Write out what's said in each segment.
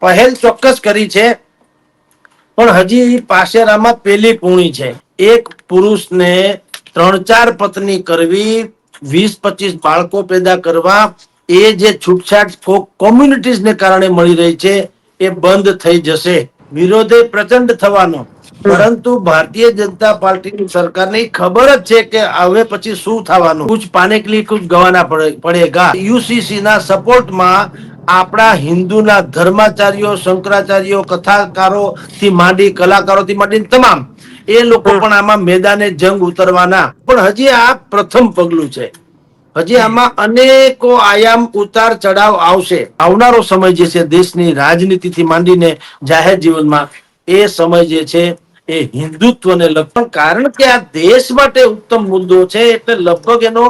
પહેલ ચોક્કસ કરી છે. પણ હજી પાસેરામાં પેલી પૂણી છે. એક પુરુષને ત્રણ ચાર પત્ની કરવી, વીસ પચીસ બાળકો પેદા કરવા, એ જે છૂટછાટ કોમ્યુનિટીઝને કારણે મળી રહી છે, એ બંધ થઈ જશે. વિરોધે પ્રચંડ થવાનો. પરંતુ ભારતીય જનતા પાર્ટીની સરકારને ખબર જ છે કે હવે પછી શું થવાનું. કુછ પાને કે લીએ કુછ ગવાના પડે- પડેગા. યુસીસી ના સપોર્ટમાં આપણા હિન્દુના ધર્માચાર્યો, શંકરાચાર્યો કથાકારો થી માંડી કલાકારો થી માંડી તમામ, એ લોકો પણ આમાં મેદાને જંગ ઉતરવાના. પણ હજી આ પ્રથમ પગલું છે. હજી આમાં અનેકો આયામ ઉતાર ચડાવ આવશે. આવનારો સમય જે છે દેશની રાજનીતિથી માંડીને જાહેર જીવનમાં, એ સમય જે છે એ હિન્દુત્વને લગભગ કારણ કે આ દેશ માટે ઉત્તમ મુદ્દો છે એટલે લગભગ એનો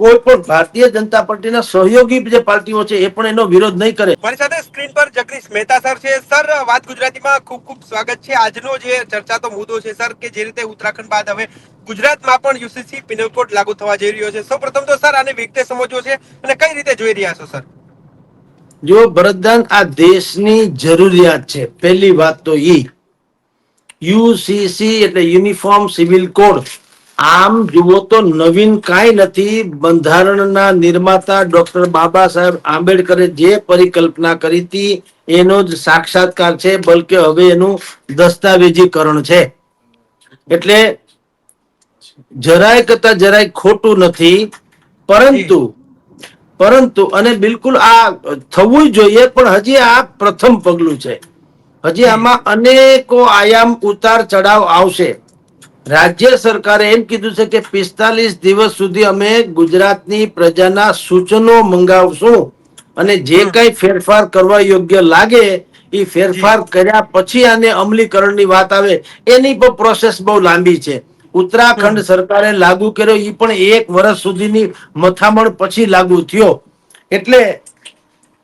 કોઈ પણ ભારતીય જનતા પાર્ટીના સહયોગી જે પાર્ટીઓ છે એ પણ એનો વિરોધ નહીં કરે. મારી સાથે સ્ક્રીન પર જગદીશ મહેતા સર છે. સર વાત ગુજરાતીમાં ખૂબ ખૂબ સ્વાગત છે. આજનો જે ચર્ચાતો મુદ્દો છે સર કે જે રીતે ઉત્તરાખંડ બાદ હવે ગુજરાતમાં પણ યુસીસી પિનલ કોડ લાગુ થવા જઈ રહ્યો છે. સૌપ્રથમ તો સર આને વિગતે સમજવો છે અને કઈ રીતે જોઈ રહ્યા છો સર? જો ભરતદાન આ દેશની જરૂરિયાત છે પહેલી વાત તો ઈ. યુસીસી એટલે યુનિફોર્મ સિવિલ કોડ. આમ જુઓ તો નવીન કાંઈ નથી, બંધારણના નિર્માતા ડોક્ટર બાબા સાહેબ આંબેડકરે જે પરિકલ્પના કરી હતી, એનો જ સાક્ષાત્કાર છે, બલકે હવે એનું દસ્તાવેજીકરણ છે. એટલે જરાય કરતા જરાય ખોટું નથી, પરંતુ પરંતુ, અને બિલકુલ આ થવું જોઈએ, પણ હજી આ પ્રથમ પગલું છે. હજી આમાં અનેકો આયામ ઉતાર ચડાવ આવશે. રાજ્ય સરકારે એમ કીધું છે કે પિસ્તાલીસ દિવસ સુધી અમે ગુજરાતની પ્રજાના સૂચનો મંગાવશું અને જે કઈ ફેરફાર કરવા યોગ્ય લાગે એ ફેરફાર કર્યા પછી આને અમલીકરણની વાત આવે. એની પણ પ્રોસેસ બહુ લાંબી છે. ઉત્તરાખંડ સરકારે લાગુ કર્યો એ પણ એક વર્ષ સુધીની મથામણ પછી લાગુ થયો. એટલે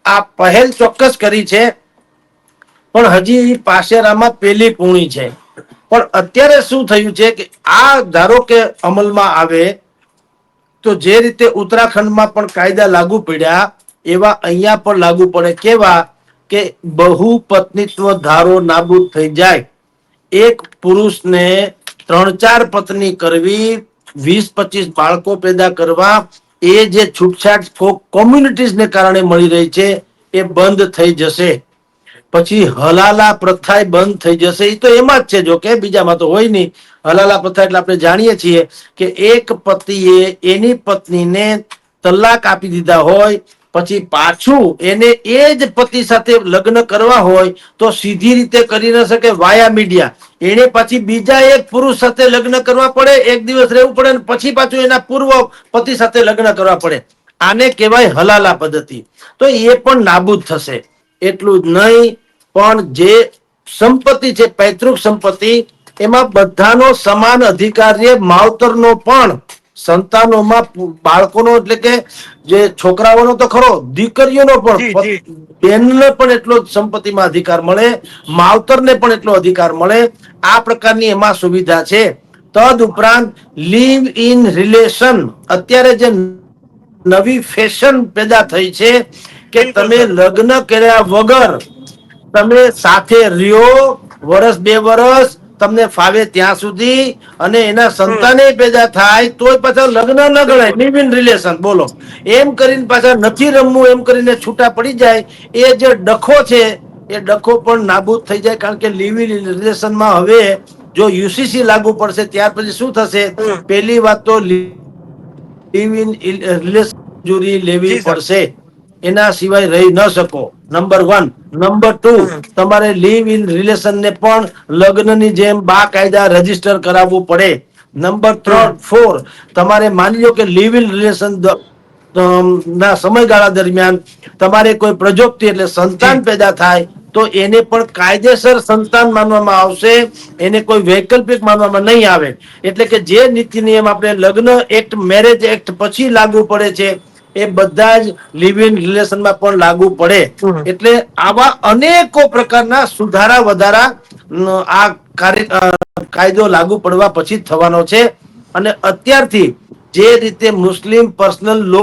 આ પહેલ ચોક્કસ કરી છે પણ હજી પાસેરામાં પેલી પૂણી છે. પણ અત્યારે શું થયું છે કે આ ધારો કે અમલમાં આવે, તો જે રીતે ઉત્તરાખંડમાં પણ કાયદા લાગુ પડ્યા, એવા અહીંયા પણ લાગુ પડે. કેવા? કે બહુ પત્નીત્વ ધારો નાબૂદ થઈ જાય. એક પુરુષને ત્રણ ચાર પત્ની કરવી, વીસ પચીસ બાળકો પેદા કરવા, એ જે છૂટછાટ કોમ્યુનિટીઝને કારણે મળી રહી છે, એ બંધ થઈ જશે. પછી હલાલા પ્રથા બંધ થઈ જશે. એ તો એમાં જ છે, જો કે બીજામાં તો હોય નહીં. હલાલા પ્રથા એટલે આપણે જાણીએ છીએ કે એક પતિએ એની પત્નીને તલાક આપી દીધા હોય, પછી પાછું એને એ જ પતિ સાથે લગ્ન કરવા હોય, તો સીધી રીતે કરી ન શકે વાયા મીડિયા એને પછી બીજા એક પુરુષ સાથે લગ્ન કરવા પડે, એક દિવસ રહેવું પડે અને પછી પાછું એના પૂર્વ પતિ સાથે લગ્ન કરવા પડે. આને કહેવાય હલાલા પદ્ધતિ. તો એ પણ નાબૂદ થશે. એટલું જ નહીં પણ જે સંપત્તિ છે પૈતૃક સંપત્તિ એમાં બધાનો સમાન અધિકાર છે માવતરનો પણ. સંતાનોમાં બાળકોનો એટલે કે જે છોકરાઓનો તો ખરો દીકરીઓનો પણ બેનને પણ એટલો સંપત્તિમાં અધિકાર મળે માવતરને પણ એટલો અધિકાર મળે. આ પ્રકારની એમાં સુવિધા છે. તદ ઉપરાંત લીવ ઇન રિલેશન. અત્યારે જે નવી ફેશન પેદા થઈ છે કે તમે લગ્ન કર્યા વગર તમે સાથે રહ્યો વર્ષ બે વર્ષ તમને ફાવે ત્યાં સુધી અને એના સંતાને પેદા થાય તોય પાછા લગ્ન ન ગણાય લિવ ઇન રિલેશન બોલો. એમ કરીને પાછા નથી રમવું એમ કરીને છૂટા પડી જાય એ જે ડખો છે એ ડખો પણ નાબૂદ થઈ જાય કારણ કે લિવ ઇન રિલેશનમાં હવે જો યુસીસી લાગુ પડશે ત્યાર પછી શું થશે. પહેલી વાત તો લિવ ઇન રિલેશન મંજૂરી લેવી પડશે. એના સિવાય રહી ન શકો. નંબર વન નંબર ટુ તમારે લીવ ઇન રિલેશન ને પણ લગ્નની જેમ બા કાયદા રજિસ્ટર કરાવવું પડે. નંબર ત્રણ ફોર તમારે માની લો કે લીવ ઇન રિલેશન ના સમયગાળા દરમિયાન તમારે કોઈ પ્રજોક્તિ એટલે સંતાન પેદા થાય તો એને પણ કાયદેસર સંતાન માનવામાં આવશે. એને કોઈ વૈકલ્પિક માનવામાં નહીં આવે. એટલે કે જે નીતિ નિયમ આપણે લગ્ન એક્ટ મેરેજ એક્ટ પછી લાગુ પડે છે એ બધા જ લિવ ઇન રિલેશનમાં પણ લાગુ પડે. એટલે આવા અનેકો પ્રકારના સુધારા વધારા આ કાયદો લાગુ પડવા પછી થવાનો છે. અને અત્યારથી જે રીતે મુસ્લિમ પર્સનલ લો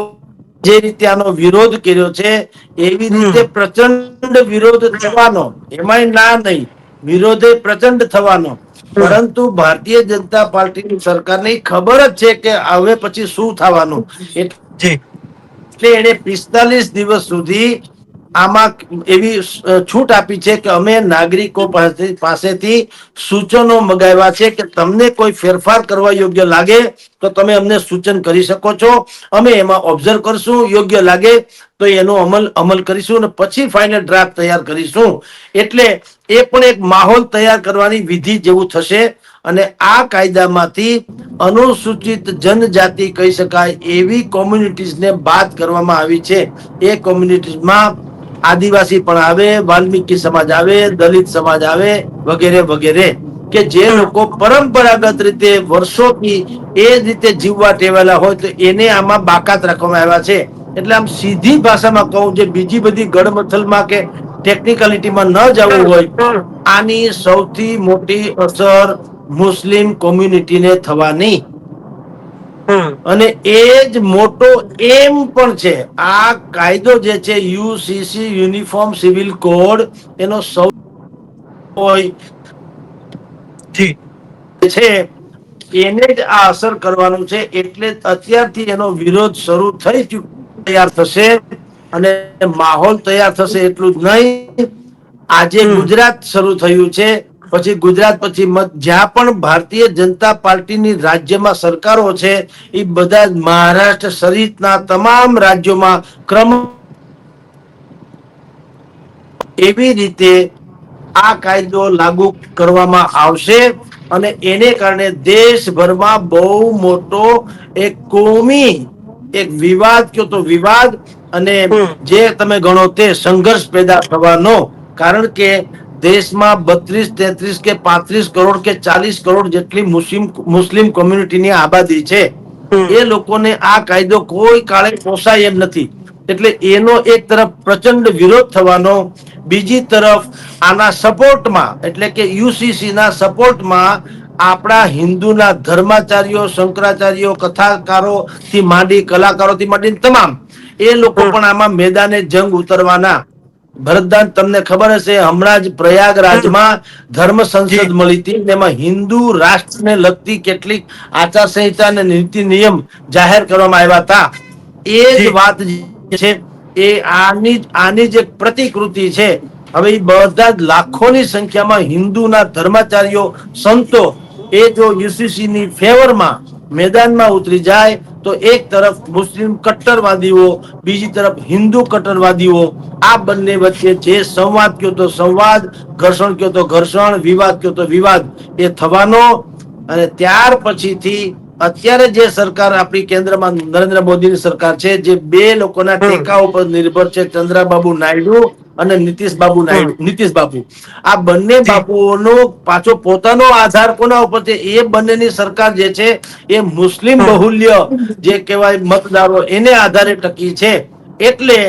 જે રીતે આનો વિરોધ કર્યો છે એવી રીતે પ્રચંડ વિરોધ થવાનો એમાંય ના નહીં વિરોધે પ્રચંડ થવાનો. પરંતુ ભારતીય જનતા પાર્ટીની સરકારની ખબર જ છે કે હવે પછી શું થવાનું. જી. એટલે એને પિસ્તાલીસ દિવસ સુધી આમાં એવી છૂટ આપી છે કે અમે નાગરિકો પાસે- પાસેથી સૂચનો મગાવ્યા છે કે તમને કોઈ ફેરફાર કરવા યોગ્ય લાગે તો તમે અમને સૂચન કરી શકો છો. અમે એમાં ઓબ્ઝર્વ કરશું, યોગ્ય લાગે તો એનો અમલ અમલ કરીશું અને પછી ફાઇનલ ડ્રાફ્ટ તૈયાર કરીશું. એટલે એ પણ એક માહોલ તૈયાર કરવાની વિધિ જેવું થશે. અને આ કાયદામાંથી અનુસૂચિત જનજાતિ કહી શકાય એવી કોમ્યુનિટીઝને બાદ કરવામાં આવી છે. એ કોમ્યુનિટીઝમાં આદિવાસી પણ આવે વાલ્મીકી સમાજ આવે દલિત સમાજ આવે વગેરે વગેરે કે જે લોકો પરંપરાગત રીતે વર્ષોથી એ જ રીતે જીવવા ટેવાયેલા હોય તો એને આમાં બાકાત રાખવામાં આવ્યા છે. એટલે આમ સીધી ભાષામાં કહું જે બીજી બધી ગડમથલમાં કે ટેકનિકાલિટીમાં ન જવું હોય આની સૌથી મોટી અસર મુસ્લિમ કોમ્યુનિટીને થવાની અને એ જ મોટો એમ પણ છે આ કાયદો જે છે યુસીસી યુનિફોર્મ સિવિલ કોડ એનો સૌ હોય છે એને જ આ અસર કરવાનું છે એટલે અત્યારથી એનો વિરોધ શરૂ થઈ ચૂક્યો તૈયાર થશે અને માહોલ તૈયાર થશે એટલું જ નહીં. આજે ગુજરાત શરૂ થયું છે પછી ગુજરાત પછી જ્યાં પણ ભારતીય જનતા પાર્ટીની રાજ્યમાં સરકારો છે એ બધા મહારાષ્ટ્ર સહિતના તમામ રાજ્યોમાં ક્રમ એવી રીતે આ કાયદો લાગુ કરવામાં આવશે અને એને કારણે દેશભરમાં બહુ મોટો એક કોમી એક વિવાદ કયો તો વિવાદ અને જે તમે ગણો તે સંઘર્ષ પેદા થવાનો. કારણ કે દેશમાં બત્રીસ તેત્રીસ કે પાંત્રીસ કરોડ કે ચાલીસ કરોડ જેટલી મુસ્લિમ મુસ્લિમ કોમ્યુનિટીની આબાદી છે એ લોકોને આ કાયદો કોઈ કાળે પોસાય એમ નથી. એટલે એનો એક તરફ પ્રચંડ વિરોધ થવાનો બીજી તરફ આના સપોર્ટમાં એટલે કે યુસીસી ના સપોર્ટમાં આપણા હિન્દુના ધર્માચાર્યો શંકરાચાર્યો કથાકારો થી માંડી કલાકારો થી માંડી તમામ એ લોકો પણ આમાં મેદાને જંગ ઉતરવાના. ભરતદાન તમને ખબર હશે હમણાં જ પ્રયાગરાજમાં ધર્મ સંસદ મળી હતી તેમાં હિન્દુ રાષ્ટ્રને લગતી કેટલીક આચાર સંહિતા અને નીતિ નિયમ જાહેર કરવામાં આવ્યા હતા. એ જ વાત છે એ આની આની જ એક પ્રતિકૃતિ છે. હવે એ બધા જ લાખોની સંખ્યામાં હિન્દુના ધર્માચાર્યો સંતો એ જો યુસીસી ની ફેવરમાં મેદાનમાં ઉતરી જાય તો એક તરફ મુસ્લિમ કટ્ટરવાદીઓ બીજી તરફ હિન્દુ કટ્ટરવાદીઓ આ બંને વચ્ચે જે સંવાદ કયો તો સંવાદ ઘર્ષણ કયો તો ઘર્ષણ વિવાદ કયો તો વિવાદ એ થવાનો. અને ત્યાર પછીથી અત્યારે જે સરકાર આપણી કેન્દ્રમાં નરેન્દ્ર મોદીની સરકાર છે જે બે લોકોના ટેકા ઉપર નિર્ભર છે ચંદ્રાબાબુ નાયડુ અને નીતિશ બાબુ નાયડુ. નીતિશ બાબુ. આ બંને બાપુઓનો પાછો પોતાનો આધાર કોના ઉપર છે? એ બંનેની સરકાર જે છે એ મુસ્લિમ બહુલ્ય જે કહેવાય મતદારો એને આધારે ટકી છે. એટલે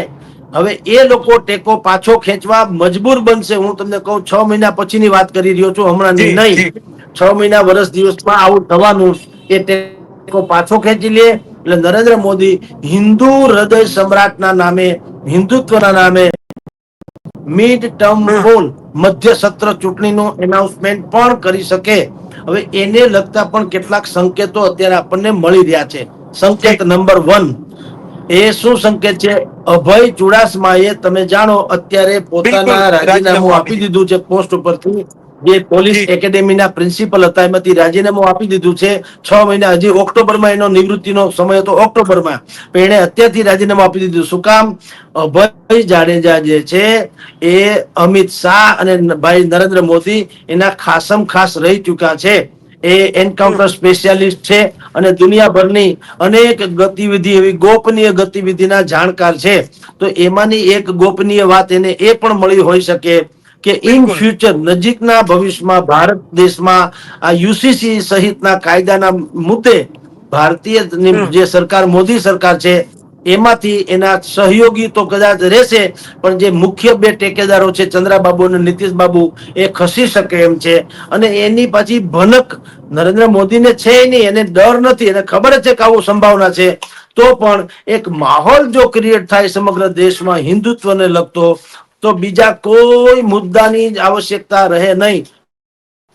હવે એ લોકો ટેકો પાછો ખેંચવા મજબૂર બનશે. હું તમને કહું છ મહિના પછીની વાત કરી રહ્યો છું હમણાં નહીં. છ મહિના વર્ષ દિવસમાં આવું થવાનું એ ટેકો પાછો ખેંચી લે. એટલે નરેન્દ્ર મોદી હિન્દુ હૃદય સમ્રાટના નામે હિન્દુત્વના નામે મિડ ટર્મ પોલ મધ્ય સત્ર ચૂંટણીનું એનાઉન્સમેન્ટ પણ કરી શકે. હવે એને લગતા પણ કેટલાક સંકેતો અત્યારે આપણને મળી રહ્યા છે. સંકેત નંબર વન. એ શું સંકેત છે? અભય ચુડાસમાએ તમે જાણો અત્યારે પોતાના રાજીનામું આપી દીધું છે પોસ્ટ ઉપરથી. જે પોલીસ એકેડેમીના પ્રિન્સિપલ હતા. એમાંથી રાજીનામું આપી દીધું છે. છ મહિના હજી ઓક્ટોબરમાં એનો નિવૃત્તિનો સમય હતો ઓક્ટોબરમાં. પણ એણે અત્યારથી રાજીનામું આપી દીધું. શું કામ? અભય જાડેજા જે છે એ અમિત શાહ અને ભાઈ નરેન્દ્ર મોદી એના ખાસમ ખાસ રહી ચૂક્યા છે. એ એન્કાઉન્ટર સ્પેશિયાલિસ્ટ છે અને દુનિયાભરની અનેક ગતિવિધિ એવી ગોપનીય ગતિવિધિના જાણકાર છે. તો એમાંની એક ગોપનીય વાત એને એ પણ મળી હોઈ શકે કે ઇન ફ્યુચર નજીકના ભવિષ્યમાં ભારત દેશમાં આ યુસીસી સહિતના કાયદાના મુદ્દે ભારતીય જે સરકાર મોદી સરકાર છે એમાંથી એના સહયોગી તો કદાચ રહેશે પણ જે મુખ્ય બે ટેકેદારો છે ચંદ્રાબાબુ અને નીતિશ બાબુ એ ખસી શકે એમ છે. અને એની પાછી ભનક નરેન્દ્ર મોદીને છે નહીં એને ડર નથી એને ખબર છે કે આવું સંભાવના છે. તો પણ એક માહોલ જો ક્રિએટ થાય સમગ્ર દેશમાં હિન્દુત્વને લગતો તો બીજા કોઈ મુદ્દાની જ આવશ્યકતા રહે નહીં.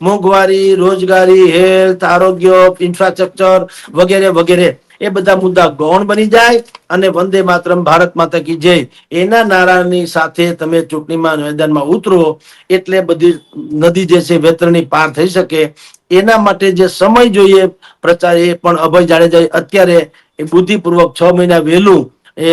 મોંઘવારી, રોજગારી, હેલ્થ, આરોગ્ય, ઇન્ફ્રાસ્ટ્રક્ચર વગેરે વગેરે. એ બધા મુદ્દા ગૌણ બની જાય અને વંદે માતરમ, ભારત માતા કી જય. એના નારાની સાથે તમે ચૂંટણીમાં મેદાનમાં ઉતરો, એટલે બધી નદી જે છે વેતરણી પાર થઈ શકે. એના માટે જે સમય જોઈએ, પ્રચાર એ પણ અભય જાડેજા અત્યારે એ બુદ્ધિપૂર્વક છ મહિના વહેલું એ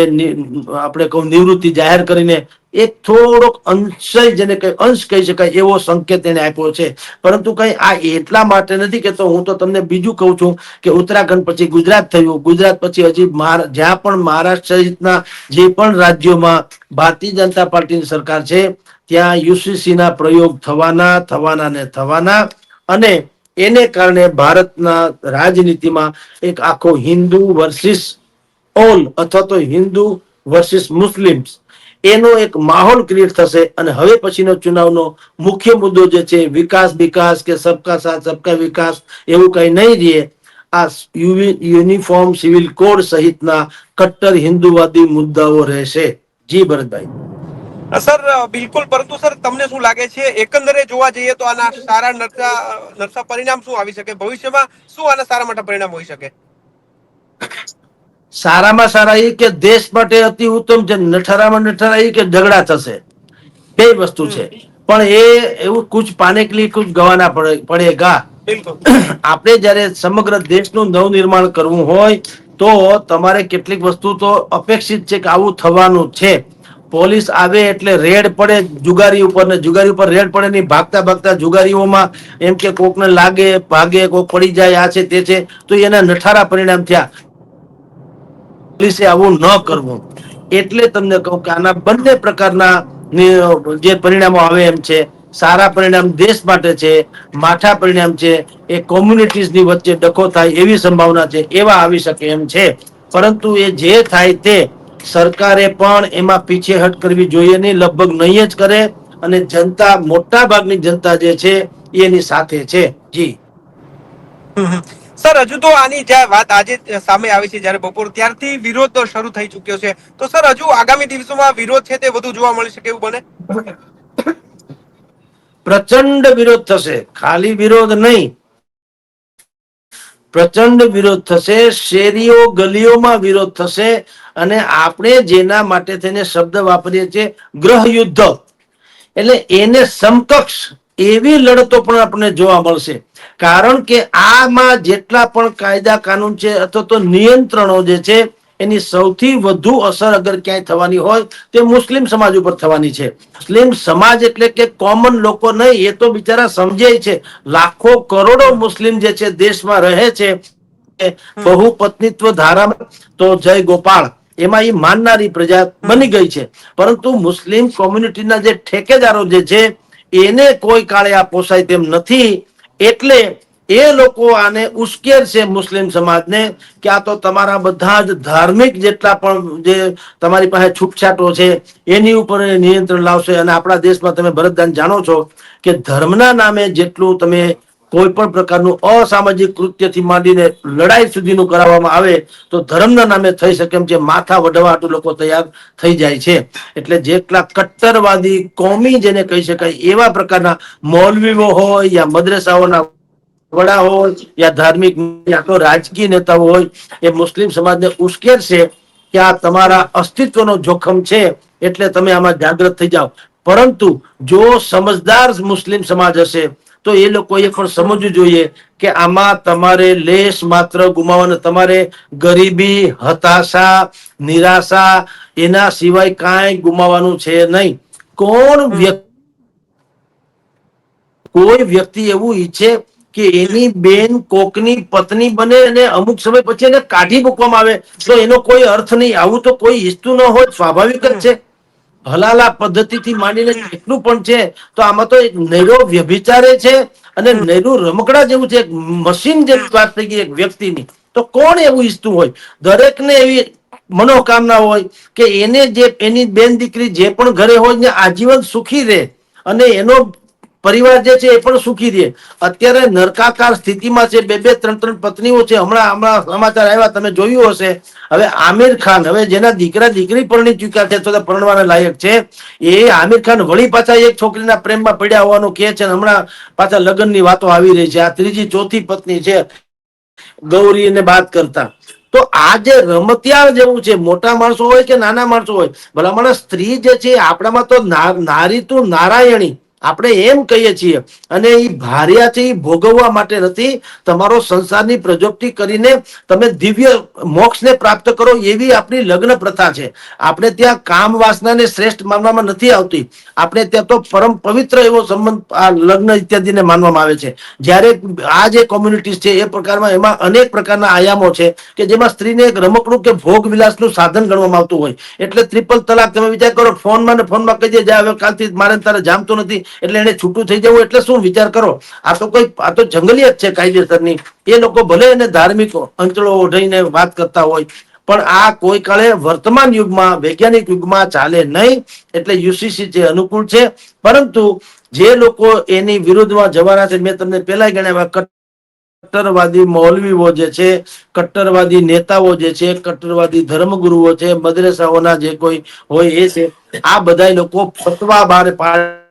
આપણે કહું નિવૃત્તિ જાહેર કરીને એક થોડોક અંશય જેને કઈ, અંશ કહી શકાય એવો સંકેત એને આપ્યો છે. પરંતુ કઈ આ એટલા માટે નથી કેતો હું તો તમને બીજું કહું છું કે ઉત્તરાખંડ પછી ગુજરાત થયું. ગુજરાત પછી હજી જ્યાં પણ મહારાષ્ટ્ર સહિતના જે પણ રાજ્યોમાં ભારતીય જનતા પાર્ટીની સરકાર છે, ત્યાં યુસીસીના પ્રયોગ થવાના થવાના ને થવાના અને એને કારણે ભારતના રાજનીતિમાં એક આખો હિન્દુ વર્સિસ ઓલ અથવા તો હિન્દુ વર્સિસ મુસ્લિમ્સ. એનો એક માહોલ ક્રિએટ થશે અને હવે પછીનો ચુનાવનો મુખ્ય મુદ્દો જે છે, વિકાસ વિકાસ કે સબકા સાથ, સબકા વિકાસ એવું કઈ નહીં રહે આ યુનિફોર્મ સિવિલ કોડ સહિતના કટ્ટર હિન્દુવાદી મુદ્દાઓ રહેશે. જી ભરતભાઈ. સર બિલકુલ. પરંતુ સર, તમને શું લાગે છે? એકંદરે જોવા જઈએ તો આના સારા નરસા નરસા પરિણામ શું આવી શકે? ભવિષ્યમાં શું આના સારા મોટા પરિણામ હોઈ શકે? સારામાં સારા એ કે દેશ માટે અતિ ઉત્તમ છે નઠારામાં નઠારા એ કે ઝઘડા થશે. બે વસ્તુ છે. પણ એ એવું કુછ પાને કે કુછ ગવાના પડે પડેગા. આપણે જયારે સમગ્ર દેશનું નવનિર્માણ કરવું હોય તો તમારે કેટલીક વસ્તુ તો અપેક્ષિત છે કે આવું થવાનું છે. પોલીસ આવે એટલે રેડ પડે જુગારી ઉપર ને જુગારી ઉપર રેડ પડે નહીં ભાગતા ભાગતા જુગારીઓમાં એમ કે કોકને લાગે ભાગે કોક પડી જાય આ છે તે છે તો એના નઠારા પરિણામ થયા. પોલીસે આવું ન કરવું. એટલે તમને કહું કે આના બંને પ્રકારના જે પરિણામો આવે એમ છે, સારા પરિણામ દેશ માટે છે, માઠા પરિણામ છે, એ કોમ્યુનિટીઝની વચ્ચે ડખો થાય એવી સંભાવના છે, એવા આવી શકે એમ છે. પરંતુ એ જે થાય તે સરકારે પણ એમાં પીછેહટ કરવી જોઈએ નહીં, લગભગ નહીં જ કરે અને જનતા મોટા ભાગની જનતા જે છે, એની સાથે છે. જી. સર, હજુ તો આની જે વાત આજે સામે આવી છે જ્યારે બપોર, ત્યારથી વિરોધ શરૂ થઈ ચુક્યો છે. તો સર, હજુ આગામી દિવસોમાં વિરોધ છે તે વધુ જોવા મળી શકે એવું બને? પ્રચંડ વિરોધ થશે, ખાલી વિરોધ નહીં. પ્રચંડ વિરોધ થશે, શેરીઓ, ગલીઓમાં વિરોધ થશે અને આપણે જેના માટે થઈને શબ્દ વાપરીએ છીએ ગ્રહ યુદ્ધ એટલે એને સમકક્ષ એવી લડતો પણ આપણને જોવા મળશે. કારણ કે આમાં જેટલા પણ કાયદા કાનૂન છે અથવા તો નિયંત્રણો જે છે એની સૌથી વધુ અસર અગર ક્યાંય થવાની હોય તે મુસ્લિમ સમાજ ઉપર થવાની છે. મુસ્લિમ સમાજ એટલે કે કોમન લોકો નહીં એ તો બિચારા સમજે છે. લાખો કરોડો મુસ્લિમ જે છે દેશમાં રહે છે. બહુ પત્નીત્વ ધારામાં તો જય ગોપાળ એમાં એ માનનારી પ્રજા બની ગઈ છે. પરંતુ મુસ્લિમ કોમ્યુનિટીના જે ઠેકેદારો જે છે એને કોઈ કાળે આ પોસાય તેમ નથી, એટલે એ લોકો આને ઉશ્કેર છે મુસ્લિમ સમાજને કે આ તો તમારા બધા જ ધાર્મિક જેટલા પણ જે તમારી પાસે છૂટછાટો છે, એની ઉપર નિયંત્રણ લાવશે. અને આપણા દેશમાં તમે ભરતદાન જાણો છો કે ધર્મના નામે જેટલું તમે કોઈ પણ પ્રકારનું અસામાજિક કૃત્યથી માંડીને લડાઈ સુધીનું કરાવવામાં આવે તો ધર્મના નામે થઈ શકે એમ છે માથા વઢવા લોકો તૈયાર થઈ જાય છે. એટલે જેટલા કટ્ટરવાદી કોમી જેને કહી શકાય એવા પ્રકારના મૌલવીઓ હોય યા મદ્રસાઓના વડા હોય યા ધાર્મિક યા તો રાજકીય નેતાઓ હોય, એ મુસ્લિમ સમાજને ઉશ્કેરશે કે આ તમારા અસ્તિત્વનો જોખમ છે એટલે તમે આમાં જાગૃત થઈ જાઓ. પરંતુ જો સમજદાર મુસ્લિમ સમાજ હશે તો એ લોકોએ પણ સમજવું જોઈએ કે આમાં તમારે લેશ માત્ર ગુમાવવાનું તમારે ગરીબી હતાશા નિરાશા એના સિવાય કાંઈ ગુમાવવાનું છે નહીં. કોણ વ્યક્તિ કોઈ વ્યક્તિ એવું ઈચ્છે કે એની બેન કોકની પત્ની બને અને અમુક સમય પછી એને કાઢી મૂકવામાં આવે. તો એનો કોઈ અર્થ નહીં. આવું તો કોઈ ઈચ્છતું ન હોય. સ્વાભાવિક જ છે. હલાલા પદ્ધતિથી માંડીને કેટલું પણ છે તો આમાં તો એક નૈરો વ્યભિચારે છે અને નૈરું રમકડા જેવું છે એક મશીન જેવી વાત થઈ ગઈ એક વ્યક્તિની. તો કોણ એવું ઈચ્છતું હોય? દરેકને એવી મનોકામના હોય કે એને જે એની બેન દીકરી જે પણ ઘરે હોય ને આજીવન સુખી રહે અને એનો પરિવાર જે છે એ પણ સુખી રહે. અત્યારે નરકાકાર સ્થિતિમાં છે, બે બે, ત્રણ ત્રણ પત્નીઓ છે, હમણાં હમણાં સમાચાર આવ્યા, તમે જોયું હશે. હવે આમિર ખાન, હવે જેના દીકરા, દીકરી પરણી ચૂક્યા છે, તો પરણવાના લાયક છે. એ આમિર ખાન વળી પાછા એક છોકરીના પ્રેમમાં પડ્યા હોવાનું કહે છે હમણાં પાછા લગ્નની વાતો આવી રહી છે. આ ત્રીજી, ચોથી પત્ની છે ગૌરીને બાદ કરતા. તો આ જે રમતિયાળ જેવું છે, મોટા માણસો હોય કે નાના માણસો હોય ભલામણ સ્ત્રી જે છે આપણામાં તો નારી તું નારાયણી. આપણે એમ કહીએ છીએ, અને એ ભાર્યાથી ભોગવવા માટે નથી, તમારો સંસારની પ્રજોક્તિ કરીને તમે દિવ્ય મોક્ષને પ્રાપ્ત કરો એવી આપણી લગ્ન પ્રથા છે. આપણે ત્યાં કામ વાસનાને શ્રેષ્ઠ માનવામાં નથી આવતી. આપણે ત્યાં તો પરમ પવિત્ર એવો સંબંધ, આ લગ્ન ઇત્યાદિને માનવામાં આવે છે. જ્યારે આ જે કોમ્યુનિટીઝ છે, એ પ્રકારમાં એમાં અનેક પ્રકારના આયામો છે કે જેમાં સ્ત્રીને એક રમકડું કે ભોગ વિલાસનું સાધન ગણવામાં આવતું હોય. એટલે ત્રિપલ તલાક તમે વિચાર કરો, ફોનમાં ને ફોનમાં કહી દે જાય હવે કાલથી મારે તારે જામતું નથી. એટલે એને છૂટું થઈ જવું એટલે શું વિચાર કરો? આ તો કોઈ આ તો જંગલિયત છે કાયદેસરની. એ લોકો ભલે એને ધાર્મિક અંચળો ઓઢીને વાત કરતા હોય, પણ આ કોઈ કાળે વર્તમાન યુગમાં, વૈજ્ઞાનિક યુગમાં ચાલે નહીં, એટલે યુસીસી જે અનુકૂળ છે. પરંતુ જે લોકો એની વિરુદ્ધમાં જવાના છે, મેં તમને પહેલા ગણાવ્યા કટ્ટરવાદી મૌલવીઓ જે છે, કટ્ટરવાદી નેતાઓ જે છે, કટ્ટરવાદી ધર્મગુરુઓ છે, મદ્રેસાઓના જે કોઈ હોય એ છે, આ બધા લોકો ફતવા બહાર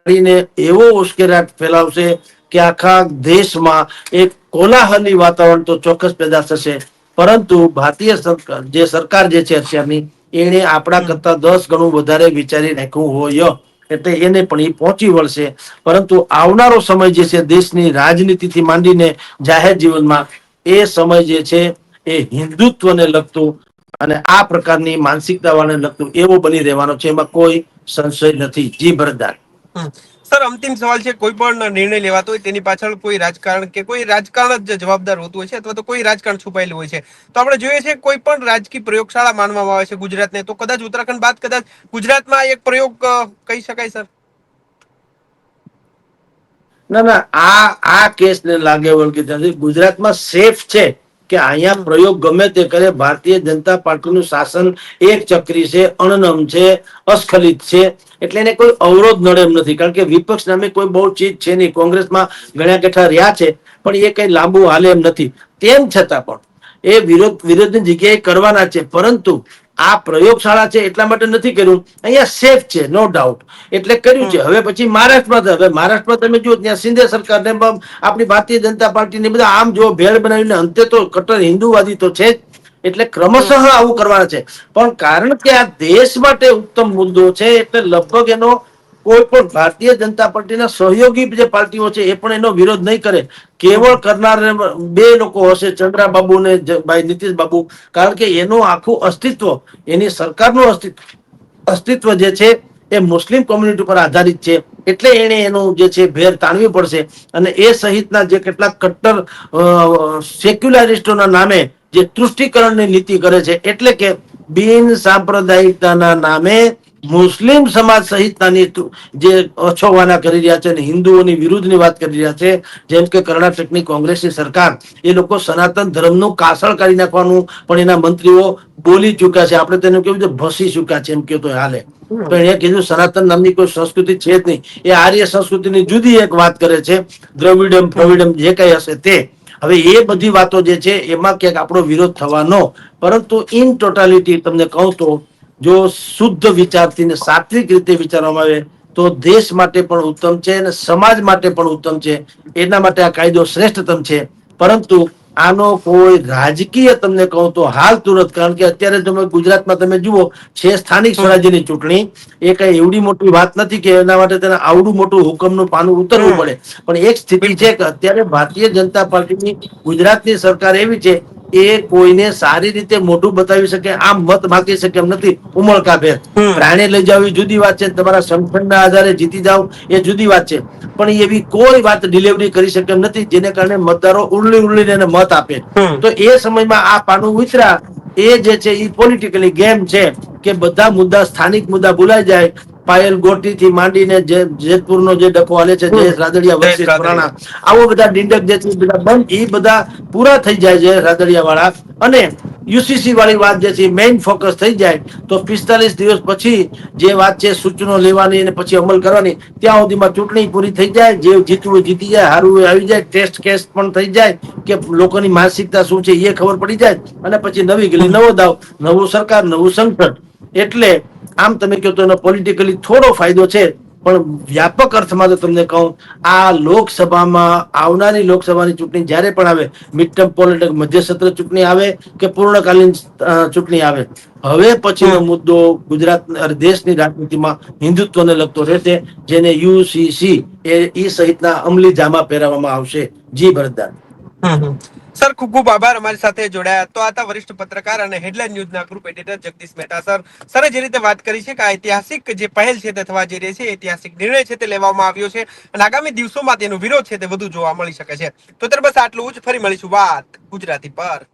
પાડીને એવો ઉશ્કેરાટ ફેલાવશે કે આખા દેશમાં એક કોલાહલી વાતાવરણ તો ચોક્કસ પેદા થશે. પરંતુ ભારતીય સરકાર, જે સરકાર જે છે અત્યારની, એણે આપણા કરતા દસ ગણું વધારે વિચારી નાખ્યું હોય. એટલે એને પણ એ પહોંચી વળશે. પરંતુ આવનારો સમય જે છે દેશની રાજનીતિથી માંડીને જાહેર જીવનમાં, એ સમય જે છે એ હિન્દુત્વને લગતું અને આ પ્રકારની માનસિકતા વાળાને લગતું એવો બની રહેવાનો છે. એમાં કોઈ સંશય નથી. જી ભરતદાર. સર, અંતિમ સવાલ છે, કોઈ પણ નિર્ણય લેવાતો હોય તેની પાછળ કોઈ રાજકારણ કે કોઈ રાજકારણ જ જવાબદાર હોતું હોય છે અથવા તો કોઈ રાજકારણ છુપાયેલું હોય છે. તો આપણે જોઈએ છે, કોઈ પણ રાજકીય પ્રયોગશાળા માનવામાં આવે છે ગુજરાતને, તો કદાચ ઉત્તરાખંડ બાદ કદાચ ગુજરાતમાં એક પ્રયોગ કહી શકાય, સર? ના ના, આ આ કેસને લાગે વળગી નથી. ગુજરાતમાં સેફ છે. કે અહીંયા પ્રયોગ ગમે તે કરે, ભારતીય જનતા પાર્ટીનું શાસન એક ચક્રી છે, અણનમ છે, અસ્ખલિત છે, એટલે એને કોઈ અવરોધ નડે એમ નથી. કારણ કે વિપક્ષ નામે કોઈ બહુ ચીજ છે નહીં. કોંગ્રેસમાં ગણ્યા કેઠા રહ્યા છે, પણ એ કઈ લાંબુ હાલે એમ નથી. તેમ છતાં પણ એ વિરોધ, વિરોધની જગ્યાએ કરવાના છે. પરંતુ આ પ્રયોગશાળા છે એટલા માટે નથી કર્યું. અહીંયા સેફ છે નો ડાઉટ એટલે કર્યું છે. હવે પછી મહારાષ્ટ્રમાં. હવે મહારાષ્ટ્રમાં તમે જુઓ ત્યાં શિંદે સરકાર ને આપણી ભારતીય જનતા પાર્ટી ને બધા આમ જો ભેળ બનાવીને અંતે તો કટ્ટર હિન્દુવાદી તો છે જ. એટલે ક્રમશઃ આવું કરવાના છે. પણ કારણ કે આ દેશ માટે ઉત્તમ મુદ્દો છે એટલે લગભગ એનો કોઈ પણ ભારતીય જનતા પાર્ટીના સહયોગી જે પાર્ટીઓ છે, એ પણ એનો વિરોધ નહીં કરે. કેવળ કરનાર બે લોકો હશે, ચંદ્રાબાબુ ને જ- ભાઈ નીતિશ બાબુ કારણ કે એનું આખું અસ્તિત્વ, એની સરકારનું અસ્તિત્વ અસ્તિત્વ જે છે, એ મુસ્લિમ કોમ્યુનિટી પર આધારિત છે. એટલે એને એનું જે છે, ભેર તાણવી પડશે. અને એ સહિતના જે કેટલાક કટ્ટર સેક્યુલરિસ્ટોના નામે જે તૃષ્ટિકરણની નીતિ કરે છે, એટલે કે બિન સાંપ્રદાયિકતાના નામે મુસ્લિમ સમાજ સહિતના જે અછોવાના કરી રહ્યા છે અને હિન્દુઓની વિરુદ્ધની વાત કરી રહ્યા છે જેમ કે કર્ણાટકની કોંગ્રેસની સરકાર એ લોકો સનાતન ધર્મનું કાસળ કાઢી નાખવાનું પણ એના મંત્રીઓ બોલી ચૂક્યા છે. આપણે તેને કેવું છે ભસી ચૂક્યા છે એમ કે તો હાલે. તો એને કીધું સનાતન નામની કોઈ સંસ્કૃતિ છે જ નહીં. એ આર્ય સંસ્કૃતિની જુદી એક વાત કરે છે દ્રવિડમ પ્રવિડમ જે કઈ હશે તે. હવે એ બધી વાતો જે છે એમાં ક્યાંક આપણો વિરોધ થવાનો. પરંતુ ઇન ટોટાલિટી તમને કહું તો જો શુદ્ધ વિચારથી ને સાત્વિક રીતે વિચારવામાં આવે, તો દેશ માટે પણ ઉત્તમ છે અને સમાજ માટે પણ ઉત્તમ છે. એના માટે આ કાયદો શ્રેષ્ઠતમ છે. પરંતુ આનો કોઈ રાજકીય તમને કહું તો હાલ તુરત, કારણ કે અત્યારે તમે ગુજરાતમાં તમે જુઓ, છે સ્થાનિક સ્વરાજ્યની ચૂંટણી. એ કઈ એવડી મોટી વાત નથી કે એના માટે તેને આવડું મોટું હુકમનું પાનું ઉતરવું. પડે. પણ એક સ્થિતિ છે કે અત્યારે ભારતીય જનતા પાર્ટીની ગુજરાતની સરકાર એવી છે એ કોઈને સારી રીતે મોઢું બતાવી શકે આમ મત માગી શકે એમ નથી. ઉમળકાભેર હમ. પ્રાણે લઈ જાવ એ જુદી વાત છે તમારા સંગઠનના આધારે જીતી જાવ એ જુદી વાત છે. પણ એવી કોઈ વાત ડિલિવરી કરી શકે એમ નથી જેને કારણે મતદારો ઉરલી ઉરલીને એને મત આપે. તો એ સમયમાં આ પાનું વિતરા એ જે છે એ પોલિટિકલી ગેમ છે કે બધા મુદ્દા સ્થાનિક મુદ્દા ભૂલાઈ જાય પાયલ ગોટી થી માંડીને જે જેતપુરનો જે ડકો હાલે છે જયેશ રાદડિયા જયેશ પુરાણા. આવો બધા ડિંડક જે છે બધા બંધ એ બધા પૂરા થઈ જાય છે રાદડિયા વાળા અને યુસીસી વાળી વાત જે છે મેઇન ફોકસ થઈ જાય. તો પિસ્તાલીસ દિવસ પછી જે વાત છે સૂચનો લેવાની અને પછી અમલ કરવાની ત્યાં સુધીમાં ચૂંટણી પૂરી થઈ જાય જે જીતવું જીતી જાય હારવું આવી જાય ટેસ્ટ કેસ પણ થઈ જાય કે લોકોની માનસિકતા શું છે એ ખબર પડી જાય અને પછી નવી ગલી નવો દાવ નવું સરકાર નવું સંકટ. એટલે આમ તમે કહો તો એનો પોલિટિકલી થોડો ફાયદો છે પણ વ્યાપક અર્થમાં તો તમને કહું આ લોકસભામાં આવનારી લોકસભાની ચૂંટણી જ્યારે પણ આવે મિડ ટર્મ પોલ એટલે મધ્ય ચૂંટણી આવે કે પૂર્ણકાલીન ચૂંટણી આવે. હવે પછીનો મુદ્દો ગુજરાત દેશની રાજનીતિમાં હિન્દુત્વને લગતો રહેશે જેને યુસીસી એ ઈ સહિતના અમલી જામા પહેરાવવામાં આવશે. જી ભરતદાર. સર, ખૂબ ખૂબ આભાર અમારી સાથે જોડાયા. તો આ હતા વરિષ્ઠ પત્રકાર અને headline ન્યૂઝના group editor Jagdish Mehta sir. સરે જે રીતે વાત કરી છે કે આ ઐતિહાસિક જે પહેલ છે તે થવા જઈ રહી છે, ઐતિહાસિક નિર્ણય છે તે લેવામાં આવ્યો છે અને આગામી દિવસોમાં તેનો વિરોધ છે તે વધુ જોવા મળી શકે છે. તો ત્યારે બસ આટલું જ. ફરી મળીશું વાત ગુજરાતી પર.